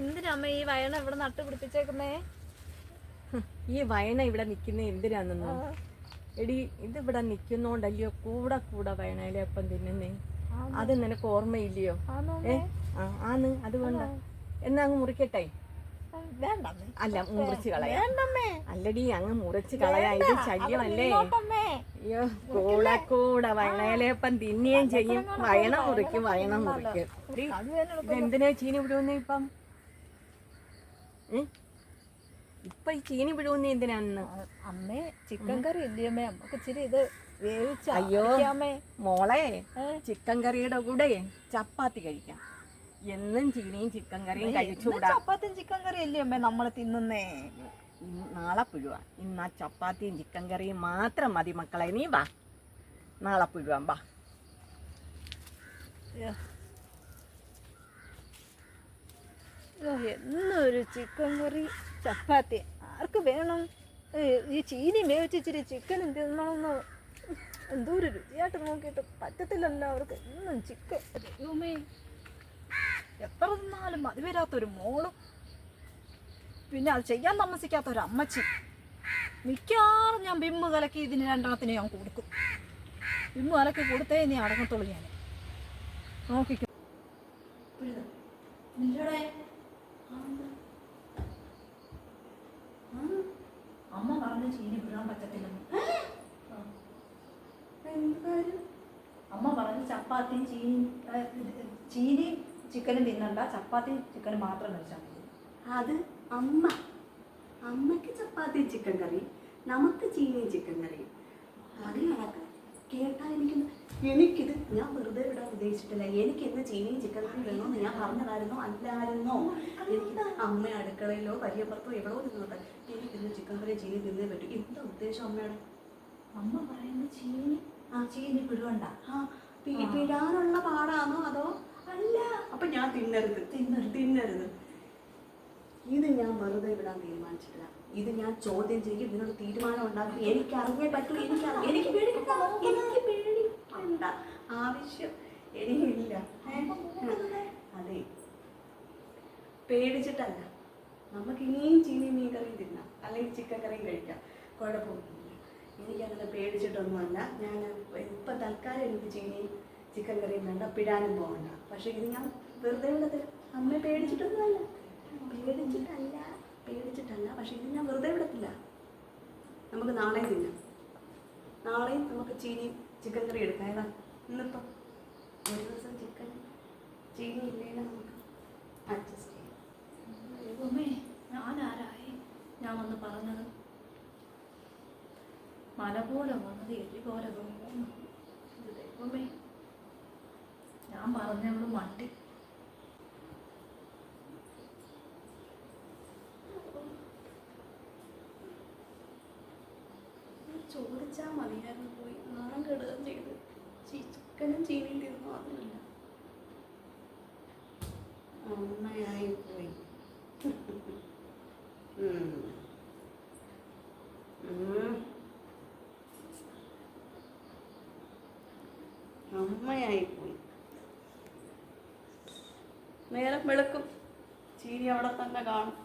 എന്തിനാ അമ്മ ഈ വയണ ഇവിടെ നട്ടു പിടിപ്പിച്ചേക്കുന്നേ? ഈ വയണ ഇവിടെ നിൽക്കുന്ന എന്തിനാണെന്നോ? എടി ഇത് ഇവിടെ നിൽക്കുന്നോണ്ടല്ലയോ? കൂടെ കൂടെ വയണയിലപ്പം തിന്നുന്നേ. അത് നിനക്ക് ഓർമ്മയില്ലയോ? ഏ? ആന്ന്. വേണ്ട. എന്നാ അങ്ങ് മുറിക്കട്ടെ? അല്ല മുറിച്ച് കളയാം. അല്ലടി അങ്ങ് മുറിച്ച് കളയാ. ഇത് ശല്യമല്ലേ. അയ്യോ കൂടെ കൂടെ വയണയിലേപ്പം തിന്നുകയും ചെയ്യും. വയണ മുറിക്കും വയണ മുറിക്കും. അത് എന്തിനാ ചീനി വിടുവുന്നേ ഇപ്പം? ഇപ്പൊ ഈ ചീനി വിഴുവുന്ന എന്തിനാന്ന് അമ്മേ ചിക്കൻ കറി ഇല്ലേ അമ്മേ? നമുക്ക് ഇച്ചിരി ഇത് വേവിച്ച അയ്യോ. അമ്മേ. മോളെ ചിക്കൻ കറിയുടെ കൂടെ ചപ്പാത്തി കഴിക്കാം. എന്നും ചീനിയും ചിക്കൻ കറിയും കഴിച്ചുകൂടാ ചപ്പാത്തിയും ചിക്കൻ കറി അല്ലേ അമ്മേ നമ്മൾ തിന്നുന്നേ? നാളെ പുഴുവാ. ഇന്ന് ആ ചപ്പാത്തിയും ചിക്കൻ കറിയും മാത്രം മതി മക്കളെ. നീ വാ. നാളെ പുഴുവാൻ വാ. അയ്യോ. അയ്യോ, എന്നൊരു ചിക്കൻ കറി ചപ്പാത്തി. ആർക്ക് വേണം? ഈ ചീനി മേവിച്ചിച്ചിരി ചിക്കൻ തിന്നണമെന്ന് എന്തോ ഒരു രുചിയായിട്ട് നോക്കിയിട്ട് പറ്റത്തില്ലല്ലോ അവർക്ക്. എന്നും ചിക്കൻ ദൈവമേ എത്ര തിന്നാലും മതി വരാത്തൊരു മോളും. പിന്നെ അത് ചെയ്യാൻ താമസിക്കാത്ത ഒരു അമ്മച്ചി. മിക്കവാറും ഞാൻ ബിമ്മ് കലക്കി ഇതിന് രണ്ടെണ്ണത്തിന് ഞാൻ കൊടുക്കും. ബിമ്മ് കലക്കി കൊടുത്തേ നീ അടങ്ങത്തുള്ളൂ ഞാൻ നോക്കിക്കോ. അമ്മ ചീനി വിടാൻ പറ്റത്തില്ലെന്ന് അമ്മ പറഞ്ഞ ചപ്പാത്തിയും ചീനി ചീനി ചിക്കനും തിന്നണ്ട. ചപ്പാത്തി ചിക്കനും മാത്രം കഴിച്ചാൽ മതി. അത് അമ്മ. അമ്മയ്ക്ക് ചപ്പാത്തി ചിക്കൻ കറി നമുക്ക് ചീനിയും ചിക്കൻ കറിയും. അത് കണക്ക് കേട്ടാൽ എനിക്ക് എനിക്കിത് ഞാൻ വെറുതെ ഇവിടെ ഉദ്ദേശിച്ചിട്ടില്ല. എനിക്ക് ഇന്ന് ചീനിയും ചിക്കൻ കറിയും വേണമെന്ന് ഞാൻ പറഞ്ഞതായിരുന്നോ? അല്ലായിരുന്നോ? എനിക്ക് അമ്മ അടുക്കളയിലോ പരിയപ്പുറത്തോ എവിടെയോ നിന്നോട്ടെ? എനിക്കിന്ന് ചിക്കൻ കറി ചീനി തിന്നേ പറ്റും. എന്താ ഉദ്ദേശം അമ്മയുടെ? അമ്മ പറയുന്ന ചീനി? ആ ചീനി വിടുവണ്ട. ആ പി- പിഴാനുള്ള പാടാണോ അതോ? അല്ല. അപ്പൊ ഞാൻ തിന്നരുത്. തിന്നരുത്. തിന്നരുത്. ഇത് ഞാൻ വെറുതെ വിടാൻ തീരുമാനിച്ചിട്ടില്ല. ഇത് ഞാൻ ചോദ്യം ചെയ്യും. ഇതിനൊരു തീരുമാനം ഉണ്ടാക്കി. എനിക്ക് അറിഞ്ഞേ പറ്റൂ. എനിക്ക് എനിക്ക് എനിക്ക് പേടിക്കണ്ട. ആവശ്യം എനിക്കില്ല. അതെ. പേടിച്ചിട്ടല്ല. നമുക്ക് ഇനിയും ചീനി മീൻ കറിയും തിന്നാം. അല്ലെങ്കിൽ ചിക്കൻ കറിയും കഴിക്കാം. കുഴപ്പമൊന്നുമില്ല. എനിക്കങ്ങനെ പേടിച്ചിട്ടൊന്നുമല്ല. ഞാൻ ഇപ്പം തൽക്കാലം എനിക്ക് ചീനി ചിക്കൻ കറിയും വേണ്ട. പിടാനും പോകണ്ട. പക്ഷേ ഇത് ഞാൻ വെറുതെ വിടത്തില്ല. അമ്മ പേടിച്ചിട്ടൊന്നുമല്ല. പേടിച്ചിട്ടല്ല പേടിച്ചിട്ടല്ല. പക്ഷെ ഇത് ഞാൻ വെറുതെ വിടത്തില്ല. നമുക്ക് നാളെയും തിന്നാം. നാളെയും നമുക്ക് ചീനി ചിക്കൻ കറി എടുക്കാം. ഏതാ? ഇന്നിപ്പം ഒരു ദിവസം ചിക്കൻ ചീനി ഇല്ലെങ്കിൽ നമുക്ക് അഡ്ജസ്റ്റ് ചെയ്യാം. ദൈവമേ ഞാൻ ഞാൻ വന്ന് പറഞ്ഞത് മല പോലെ വന്നത് എലി പോലെ തോന്നുന്നു ഞാൻ പറഞ്ഞവൾ മണ്ടി. ചോദിച്ചാൽ മതിയായിരുന്നു. പോയി നാണം കെടുകയും ചെയ്ത്. ചിക്കനും ചീനിയും തിന്നു പോയി. നേരം വെളുക്കും. ചീനി അവിടെ തന്നെ കാണും.